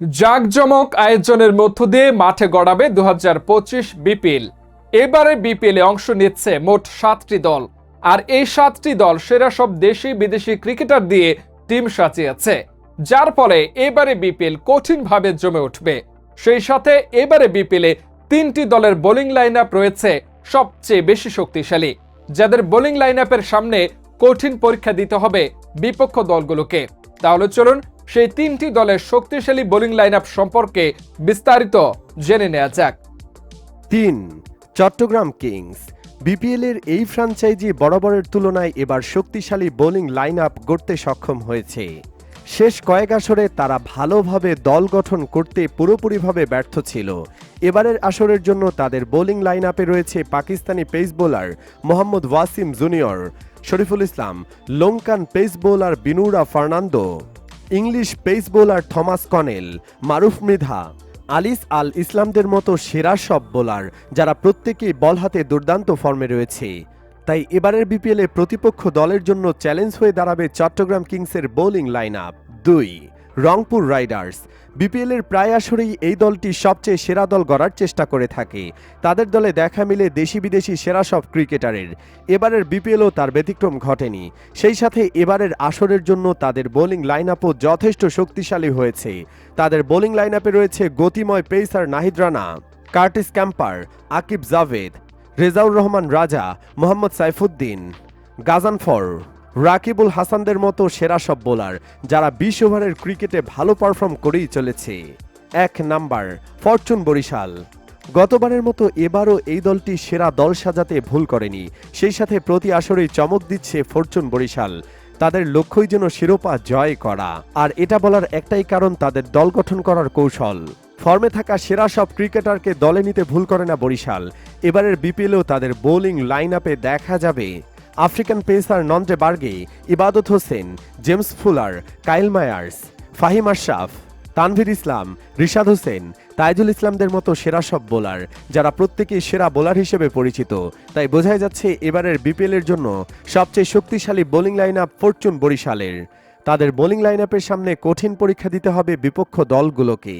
জাঁকজমক আয়োজনের মধ্য দিয়ে মাঠে গড়াবে দু হাজার পঁচিশ বিপিএল। এবারে বিপিএল অংশ নিচ্ছে মোট সাতটি দল। আর এই সাতটি দল সেরা সব দেশি বিদেশি ক্রিকেটার দিয়ে টিম সাজিয়েছে। যার ফলে এবারে বিপিএল কঠিনভাবে জমে উঠবে। সেই সাথে এবারে বিপিএল তিনটি দলের বোলিং লাইন আপ রয়েছে সবচেয়ে বেশি শক্তিশালী। যাদের বোলিং লাইন আপের সামনে কঠিন পরীক্ষা দিতে হবে বিপক্ষ দলগুলোকে। তাহলে চলুন সেই তিনটি দলের শক্তিশালী বোলিং লাইন সম্পর্কে বিস্তারিত জেনে নেওয়া যাক। তিন, চট্টগ্রাম কিংস। বিপিএল এর এই ফ্র্যাঞ্চাইজি বরাবরের তুলনায় এবার শক্তিশালী বোলিং লাইন আপ গড়তে সক্ষম হয়েছে। শেষ কয়েক আসরে তারা ভালোভাবে দল গঠন করতে পুরোপুরিভাবে ব্যর্থ ছিল। এবারের আসরের জন্য তাদের বোলিং লাইন আপে রয়েছে Pakistani pace bowler Mohammad Wasim junior Shoriful Islam, Lankan pace bowler Binura Fernando. English pace bowler Thomas Connell, Maruf Mridha, Alis Al ইসলামদের মতো সেরা সব বোলার যারা প্রত্যেকেই বল হাতে দুর্দান্ত ফর্মে রয়েছে। তাই এবারের বিপিএলে প্রতিপক্ষ দলের জন্য চ্যালেঞ্জ হয়ে দাঁড়াবে চট্টগ্রাম কিংসের বোলিং লাইন আপ দুই রংপুর রাইডার্স। বিপিএল এর প্রায় আসরেই এই দলটি সবচেয়ে সেরা দল গড়ার চেষ্টা করে থাকে। তাদের দলে দেখা মিলে দেশি বিদেশি সেরা সব ক্রিকেটারের। এবারের বিপিএলও তার ব্যতিক্রম ঘটেনি। সেই সাথে এবারের আসরের জন্য তাদের বোলিং লাইন আপও যথেষ্ট শক্তিশালী হয়েছে। তাদের বোলিং লাইন আপে রয়েছে গতিময় pacer Nahid Rana, Curtis Campher, Aqib Javed, Rezaur Rahman Raja, Mohammad Saifuddin গাজানফর Rakibul হাসানদের মতো সেরা সব বোলার, যারা বিশ ওভারের ক্রিকেটে ভালো পারফর্ম করেই চলেছে। এক নাম্বার, ফরচুন বরিশাল। গতবারের মতো এবারও এই দলটি সেরা দল সাজাতে ভুল করেনি। সেই সাথে প্রতি আসরেই চমক দিচ্ছে ফরচুন বরিশাল। তাদের লক্ষ্যই যেন শিরোপা জয় করা। আর এটা বলার একটাই কারণ তাদের দল গঠন করার কৌশল। ফর্মে থাকা সেরা সব ক্রিকেটারকে দলে নিতে ভুল করে না বরিশাল। এবারের বিপিএলেও তাদের বোলিং লাইন আপে দেখা যাবে। African pacer Nandre Burger, Ebadot Hossain, James Fuller, Kyle Mayers, Faheem Ashraf Tanvir Islam, Rishad Hossain, Taijul ইসলামদের মতো সেরা সব বোলার যারা প্রত্যেকেই সেরা বোলার হিসেবে পরিচিত। তাই বোঝাই যাচ্ছে এবারের বিপিএল এর জন্য সবচেয়ে শক্তিশালী বোলিং লাইন আপ ফরচুন বরিশালের। তাদের বোলিং লাইন আপের সামনে কঠিন পরীক্ষা দিতে হবে বিপক্ষ দলগুলোকে।